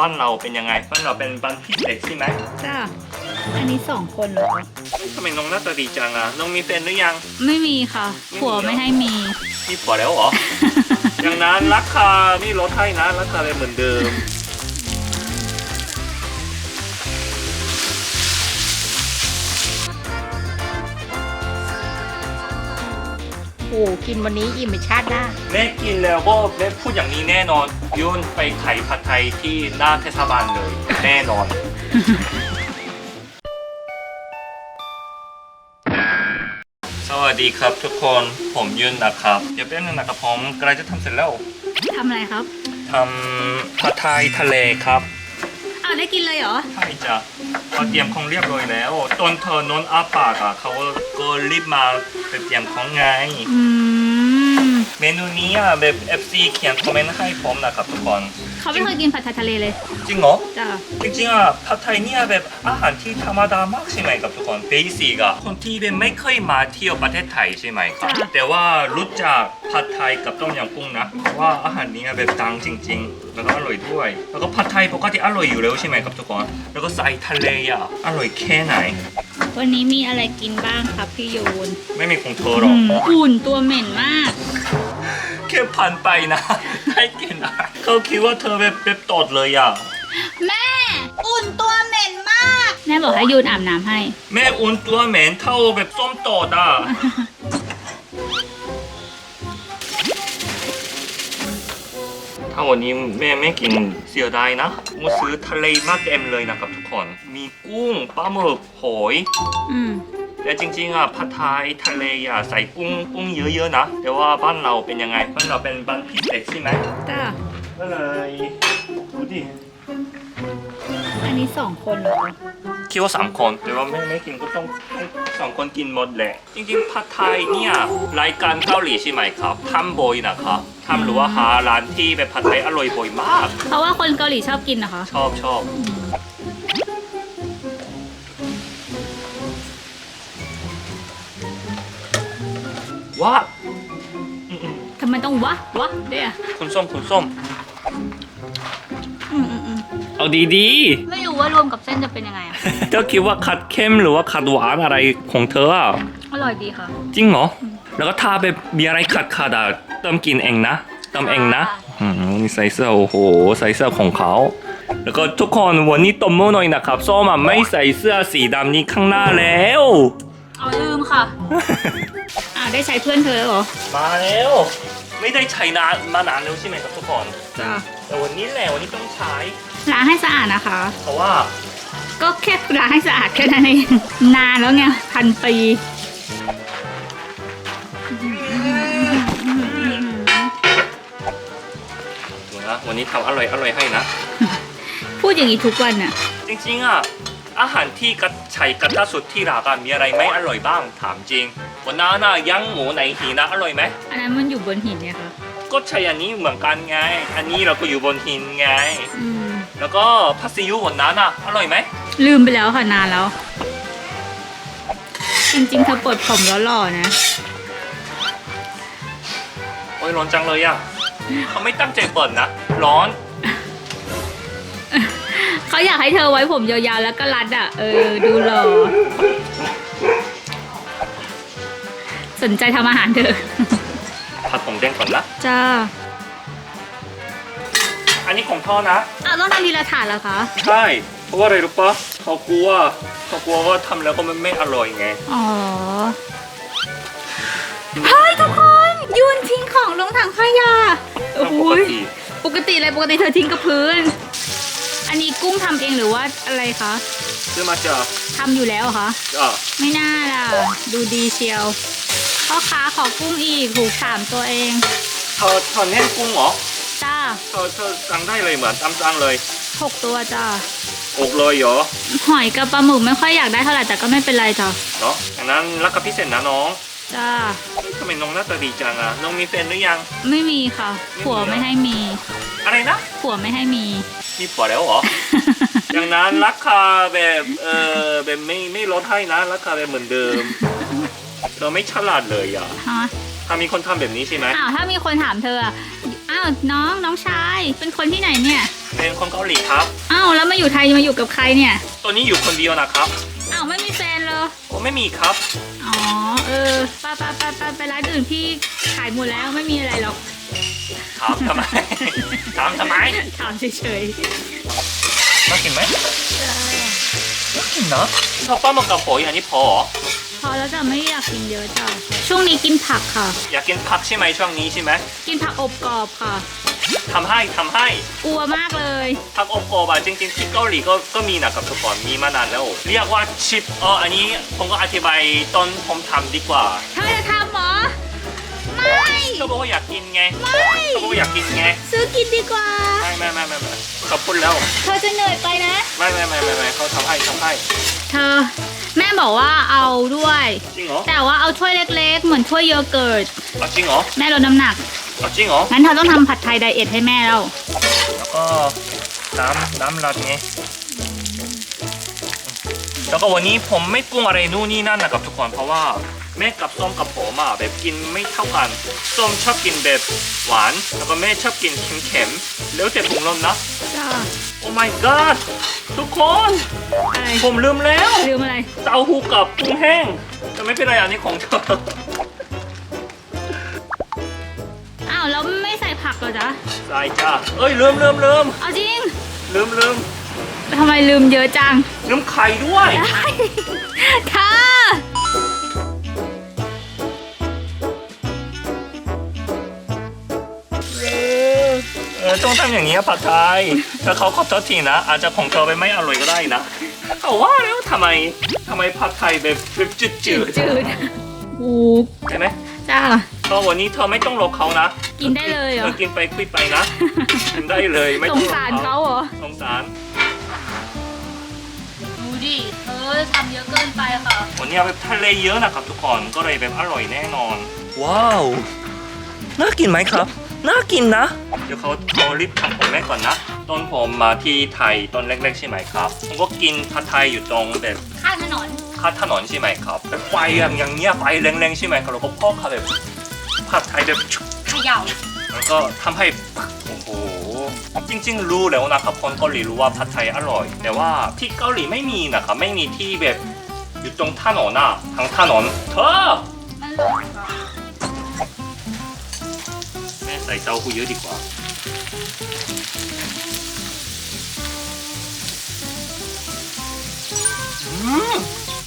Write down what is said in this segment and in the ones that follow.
บ้านเราเป็นยังไงบ้านเราเป็นบ้านพิเศษใช่ไหมจ้าอันนี้สองคนเหรอคะเฮ้ยทำไมน้องหน้าตาดีจังอะน้องมีแฟนหรือยัง ไม่มีค่ะไม่มีผัวเหรอไม่ให้มีมีผัวแล้วเหรอ อย่างนั้นราคานี่ลดให้นะราคาเลยเหมือนเดิม โอ้โหกินวันนี้อิ่มไปชาติหน้าแม่กินแล้วก็แม่พูดอย่างนี้แน่นอนยุ่นไปไข่ผัดไทยที่หน้าเทศบาลเลย แน่นอน สวัสดีครับทุกคนผมยุ่นนะครับ เดี๋ยวแป๊บนึงนะครับผมใกล้จะทำเสร็จแล้วทำอะไรครับ ทำผัดไทยทะเลครับ อ้าวได้กินเลยเหรอใช่จ้ะเขาเตรียมของเรียบร้อยแล้ว ตอนเธอนอนอาปากอะเขาก็ รีบมาไปเตรียมของไง อืมเมนูนี้อะแบบ FC เขียนคอมเมนต์ให้ผมนะครับทุกคน เขาไม่เคยกินผัดไทยทะเลเลยจริงเหรอ จ้าจริงๆอะผัดไทยเนี่ยแบบอาหารที่ธรรมดามากใช่ไหมครับทุกคนเบสิกอะคนที่เป็นไม่เคยมาเที่ยวประเทศไทยใช่ไหมครับแต่ว่ารู้จักผัดไทยกับต้มยำกุ้งนะเพราะว่าอาหารนี้แบบดังจริง ๆ แล้วก็อร่อยด้วย แล้วก็ผัดไทยปกติอร่อยอยู่แล้วใช่ไหมครับทุกคนแล้วก็ใส่ทะเลอะอร่อยแค่ไหน วันนี้มีอะไรกินบ้างครับพี่โยนไม่มีของเธอหรอกอืมอุ่นตัวเหม็นมากแค่ผ่านไปนะได้กินอะไรเขาคิดว่าเธอแบบแบบตดเลยอะแม่ อุ่นตัวเหม็นมาก แม่บอกให้ยูนอาบน้ำให้ แม่อุ่นตัวเหม็นเท่าแบบส้มตดอะ ถ้าวันนี้แม่ไม่กินเสียดายนะมาซื้อทะเลมาเต็มเลยนะครับทุกคน มีกุ้งปลาหมึกหอยอืมแต่จริงๆอะผัดไทยทะเลอะใส่กุ้งกุ้งเยอะๆนะแต่ว่าบ้านเราเป็นยังไงบ้านเราเป็นบ้านพิเศษใช่ไหมจ้าก็เลยดูดิอั นนี้สองคนเหรอคะคิดว่าสามคนแต่ว่าไม่ไม่กินก็ต้องให้สองคนกินหมดแหละ จริงๆผัดไทยเนี่ยรายการเกาหลีใช่ไหมครับทำบ่อยนะครับทำหรือว่าหาร้านที่แบบผัดไทยอร่อยบ่อยมาก เพราะว่าคนเกาหลีชอบกินนะคะ ชอบชอบว้าอืมอืมทำไมต้องวะวะเดี๋ยวคุณส้มคุณส้มอืมอืมอืม เอาดีไม่รู้ว่ารวมกับเส้นจะเป็นยังไงอะๆ เธอคิดว่าขัดเข้มหรือว่าขัดหวานอะไรของเธออะอร่อยดีค่ะ จริงเหรอ แล้วก็ถ้าแบบมีอะไรขัดขัดๆอะเติมกินเองนะเติมเองนะค่ะอืมนี่ใส่เสื้อโอ้โหใส่เสื้อของเขา แล้วก็ทุกคนวันนี้ตบมือหน่อยนะครับส้มอะไม่ใส่เสื้อสีดำนี้ข้างหน้าแล้ว เอาลืมค่ะอ้าวได้ใช้เพื่อนเธอแล้วเหรอ มาแล้ว ไม่ได้ใช้นานมานานแล้วใช่ไหมครับทุกคนจ้าแต่วันนี้แหละวันนี้ต้องใช้ ล้างให้สะอาดนะคะ เพราะว่าก็แค่ล้างให้สะอาดแค่นั้นเองนานแล้วไงพันปีดูนะวันนี้ทำอร่อยอร่อยให้นะ พูดอย่างนี้ทุกวันน่ะ จริงๆอะ อาหารที่กระใช้กระทะสุดที่รักอะมีอะไรไม่อร่อยบ้างถามจริง วันนั้นน่ะย่างหมูในหีนะอร่อยไหมอันนั้นมันอยู่บนหินเนี่ยค่ะก็ใช้อันนี้เหมือนกันไง อันนี้เราก็อยู่บนหินไง อืม แล้วก็พัสยูวันนั้นอะอร่อยไหมลืมไปแล้วค่ะนานแล้ว จริงๆเธอปลดผมแล้วหล่อนะ โอ้ยร้อนจังเลยอะเขาไม่ตั้งใจเปิดนะร้อน เขาอยากให้เธอไว้ผมยาวๆแล้วก็รัดอะ เออ ดูหล่อ สนใจทำอาหารเถอะผัดผมแดงก่อนนะจ้า อันนี้ของพ่อนะ อ้าวต้องทำทีละถาดเหรอคะ ใช่ เพราะว่าอะไรรู้ปะเขากลัวเขากลัวว่าทำแล้วก็มันไม่อร่อยไง อ๋อ เฮ้ยทุกคนยูนทิ้งของลงถังขยะแล้วโอ้ปกยติ ปกติอะไรปกติเธอทิ้งกับพื้น อันนี้กุ้งทำเองหรือว่าอะไรคะซื้อมาจากทำอยู่แล้วเหรอคะ อะไม่น่าล่ะ ดูดีเชียว พ่อค้าขอกุ้งอีก ถูกสามตัวเอง เธอเธอแน่นกุ้งเหรอจ้า เธอเธอสั่งได้เลยเหมือนตามสั่งเลยหกตัวจ้าอกเลยเหรอหอยกับปลาหมึกไม่ค่อยอยากได้เท่าไหร่แต่ก็ไม่เป็นไรจ้าเนาะอันนั้นราคาพิเศษนะน้องจ้าเฮ้ยทำไมน้องหน้าตาดีจังอะน้องมีแฟนหรือยัง ไม่มีค่ะไม่มีผัวเหรอไม่ให้มี อะไรนะผัวไม่ให้มีมีผัวแล้วเหรออย่างนั้นราคาแบบเออแบบไม่ไม่ลดให้นะราคาแบบเหมือนเดิมเธอไม่ฉลาดเลยอะฮะถ้ามีคนทำแบบนี้ใช่ไหมอ้าวถ้ามีคนถามเธออะอ้าวน้องน้องชาย เป็นคนที่ไหนเนี่ย เป็นคนเกาหลีครับ อ้าวแล้วมาอยู่ไทยมาอยู่กับใครเนี่ย ตัวนี้อยู่คนเดียวนะครับ อ้าวไม่มีแฟนเหรอ โอ้ไม่มีครับ อ๋อเออไปไปไปไปไปร้านอื่นพี่ขายหมดแล้วไม่มีอะไรหรอก ถามทำไม ถามทำไมถามเฉยน่ากินไหมน่ากินนะชอบปลาหมึกกับโผยอันนี้พอเหรอๆพ อแล้วจ้ะไม่อยากกินเยอะจ้ะช่วงนี้กินผักค่ะ อยากกินผักใช่ไหมช่วงนี้ใช่ไหมกินผักอบกรอบค่ะทำให้ทำให้กลัวมากเลยผักอบกรอบอะจริงๆที่เกาหลีก็ก็มีนะครับทุกคนมีมานานแล้ว เรียกว่าชิปเอออันนี้ผมก็อธิบายตอนผมทำดีกว่าเธอจะทำเหรอไม่เขาบอกว่าอยากกินไงไม่เขาบอกว่าอยากกินไงซื้อกินดีกว่าไม่ไม่ไม่ไม่ไม่เขาพูดแล้ว เธอจะเหนื่อยไปนะ ไม่ไม่ไม่ไม่ไม่เขาทำให้ทำให้เธอ แม่บอกว่าเอาด้วย จริงเหรอแต่ว่าเอาถ้วยเล็กๆ เหมือนถ้วยโยเกิร์ตเอาจริงเหรอแม่ลดน้ำหนัก เอาจริงเหรองั้นเธอต้องทำผัดไทยไดเอทให้แม่แล้วแล้วก็น้ำน้ำราดไงแล้วก็วันนี้ผมไม่ปรุงอะไรนู่นนี่นั่นนะครับทุกคนเพราะว่า แม่กับส้มกับผมอะแบบกินไม่เท่ากันส้มชอบกินแบบหวาน แล้วก็แม่ชอบกินเค็มๆแล้วแต่ปรุงรสนะ จ้าโอ้ my god ทุกคน อะไรผมลืมแล้ว ลืมอะไร เต้าหู้กับกุ้งแห้งแต่ไม่เป็นไรอันนี้ของเธออ้าวแล้วไม่ใส่ผักเหรอจ๊ะ ใส่จ้าเอ้ยลืมลืมลืมเอาจริงลืมลืมทำไมลืมเยอะจัง ลืมไข่ด้วย ได้ เออต้องทำอย่างนี้ผัดไทยแต่เขาขอโทษทีนะ อาจจะของเธอไปไม่อร่อยก็ได้นะเขาว่าแล้วทำไมทำไมผัดไทยแบบแบบจืดจืดจืดโอ้ใช่ไหมจ้าก็วันนี้เธอไม่ต้องรอเขานะกินได้เลยเหรอธอกินไปคุยไปนะกินได้เลยไม่สต้องงอสารเขาเหรอสงสารดูดิเธอทำเยอะเกินไปค่ะวันนี้แบบทะเลเยอะนะครับทุกคนก็เลยแบบอร่อยแน่นอน ว้าวน่ากินไหมครับ น่ากินนะ เดี๋ยวเขาเขารีบทำผมแม่ก่อนนะ ตอนผมมาที่ไทยตอนเล็กๆใช่ไหมครับ ผมก็กินผัดไทยอยู่ตรงแบบข้างถนนข้างถนนใช่ไหมครับแบบไฟอะอย่างเงี้ยไฟแรงๆใช่ไหมครับแล้วก็พ่อเขาแบบผัดไทยแบบเขย่าแล้วก็ทำให้โอ้โหจริง ๆ รู้แล้วนะครับคนเกาหลีรู้ว่าผัดไทยอร่อย แต่ว่าที่เกาหลีไม่มีนะครับไม่มีที่แบบอยู่ตรงถนนอะทางถนนเธอ ใส่เต้าหู้เยอะดีกว่าอืม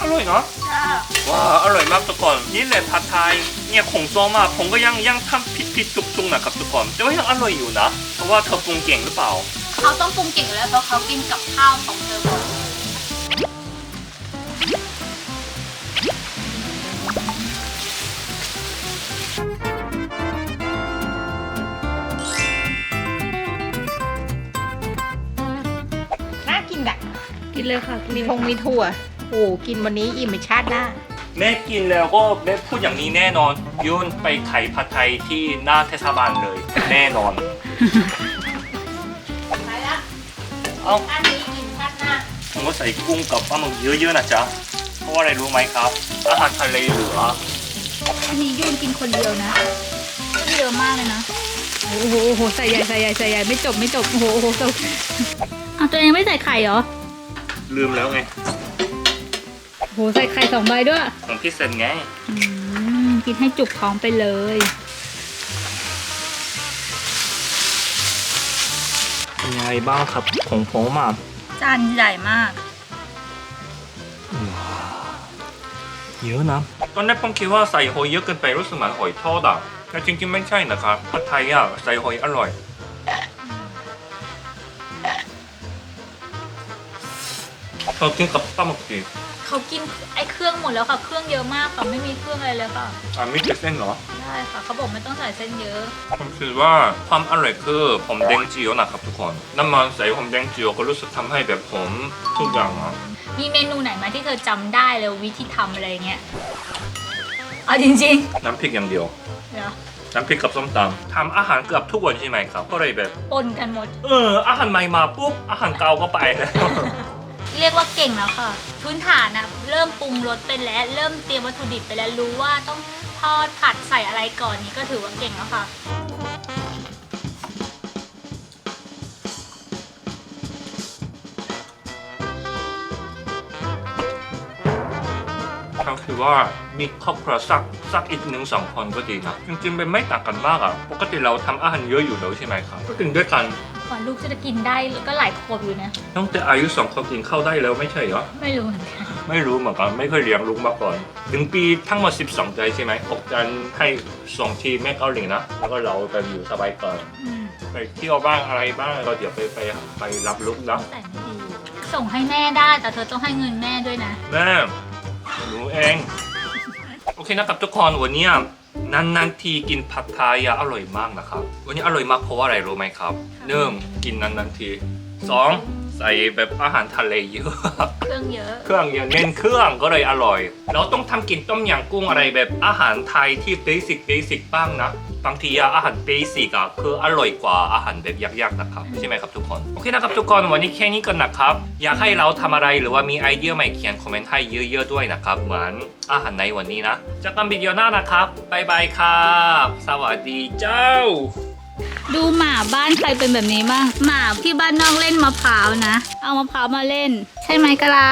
อร่อยเนาะจ้าว้าอร่อยมากทุกคนนี่แหละผัดไทยเนี่ยของซ้อมอะผมก็ยังยังทำผิดผิดๆตุกๆนะครับทุกคนแต่ว่ายังอร่อยอยู่นะเพราะว่าเธอปรุงเก่งหรือเปล่า เขาต้องปรุงเก่งอยู่แล้วเพราะเขากินกับข้าวของเธอ กินเลยค่ะมีทงมีถั่วโอ้กินวันนี้อิ่มไปชาติหน้า แม่กินแล้วก็แม่พูดอย่างนี้แน่นอนยุ่นไปไข่ผัดไทยที่หน้าเทศบาลเลย แน่นอนไปละเอ้าอันนี้กินชาติหน้า ผมก็ใส่กุ้งกับปลาหมึกเยอะๆนะจ๊ะเพราะว่าอะไรรู้ไหมครับ อาหารทะเลเหลืออันนี้ยูนกินคนเดียวนะก็เยอะมากเลยนะ โอ้โหโอ้โหใส่ใหญ่ใส่ใหญ่ใส่ใหญ่ไม่จบไม่จบ โอ้โหโอ้โหเอาเอาตัวเองไม่ใส่ไข่เหรอ ลืมแล้วไงโอ้โหใส่ไข่สองใบด้วยของพี่เซนไง อืมกินให้จุกท้องไปเลย เป็นยังไงบ้างครับของผมอะจานใหญ่มาก เยอะนะ ตอนแรกผมคิดว่าใส่หอยเยอะเกินไปรู้สึกเหมือนหอยทอดอะแต่จริงๆไม่ใช่นะครับผัดไทยอะใส่หอยอร่อย เรากินกับปลาหมึกดิเขากินไอ้เครื่องหมดแล้วค่ะ เครื่องเยอะมากค่ะ ไม่มีเครื่องอะไรเลยค่ะ อ่ามีแต่เส้นเหรอ ได้ค่ะ เขาบอกไม่ต้องใส่เส้นเยอะ ผมคิดว่าความอร่อยคือผมแดงจิ๋วนะครับทุกคน น้ำมันใส่ผมแดงจิ๋วก็รู้สึกทำให้แบบผมทุกอย่างอะมีเมนูไหนไหมที่เธอจำได้เลยวิธีทำอะไรเงี้ย เอาจริงน้ำพริกอย่างเดียว ๆ เดี๋ยวน้ำพริกกับส้มตำทำอาหารเกือบทุกวันใช่ไหมครับ ก็เลยแบบ ปนกันหมด เอออาหารใหม่มาปุ๊บอาหารเก่าก็ไปแล้ว เรียกว่าเก่งแล้วค่ะ พื้นฐานนะเริ่มปรุงรสเป็นแล้ว เริ่มเตรียมวัตถุดิบไปแล้วรู้ว่าต้องทอดผัดใส่อะไรก่อนนี้ก็ถือว่าเก่งแล้วค่ะก็คือว่ามีครอบครัวสักสักอีกหนึ่งสองคนก็ดีครับจริงๆเป็นไม่ต่างกันมากอะปกติเราทำอาหารเยอะอยู่แล้วใช่ไหมครับก็กิงด้วยกัน ก่อนลูกจะกินได้ก็หลายขวบอยู่นะตั้งแต่อายุสองขวบกินข้าวได้แล้วไม่ใช่เหรอ ไม่รู้เหมือนกันไม่รู้เหมือนกันไม่เคยเลี้ยงลูกมาก่อนหนึ่งปีทั้งหมด 12 ใจใช่ไหมออกจันให้ส่งที่แม่เกาหลีนะ แล้วก็เราไปอยู่สบายก่อนอืมไปเที่ยวบ้างอะไรบ้างก็เดี๋ยวไปไปไปรับลูกนะแต่ไม่ดี ส่งให้แม่ได้แต่เธอต้องให้เงินแม่ด้วยนะ แม่หนูเอง โอเคนะครับทุกคนวันเนี้ย นานๆทีกินผัดไทยอะอร่อยมากนะครับ วันนี้อร่อยมากเพราะว่าอะไรรู้ไหมครับหนึ่งกินนานๆทีสองใส่แบบอาหารทะเลเยอะ เครื่องเยอะ เครื่องเยอะเน้นเครื่องก็เลยอร่อย เราต้องทำกินต้มยำกุ้งอะไรแบบอาหารไทยที่เบสิกเบสิกบ้างนะ บางทีอะอาหารเบสิกอะคืออร่อยกว่าอาหารแบบยากๆนะครับใช่ไหมครับทุกคนโอเคนะครับทุกคนวันนี้แค่นี้ก่อนนะครับอยากให้เราทำอะไรหรือว่ามีไอเดียใหม่เขียนคอมเมนต์ให้เยอะๆด้วยนะครับเหมือนอาหารในวันนี้นะเจอกันวิดีโอหน้านะครับบายบายครับสวัสดีเจ้า ดูหมาบ้านใครเป็นแบบนี้บ้างหมาที่บ้านนอกเล่นมะพร้าวนะ เอามะพร้าวมาเล่น ใช่ไหมกะลา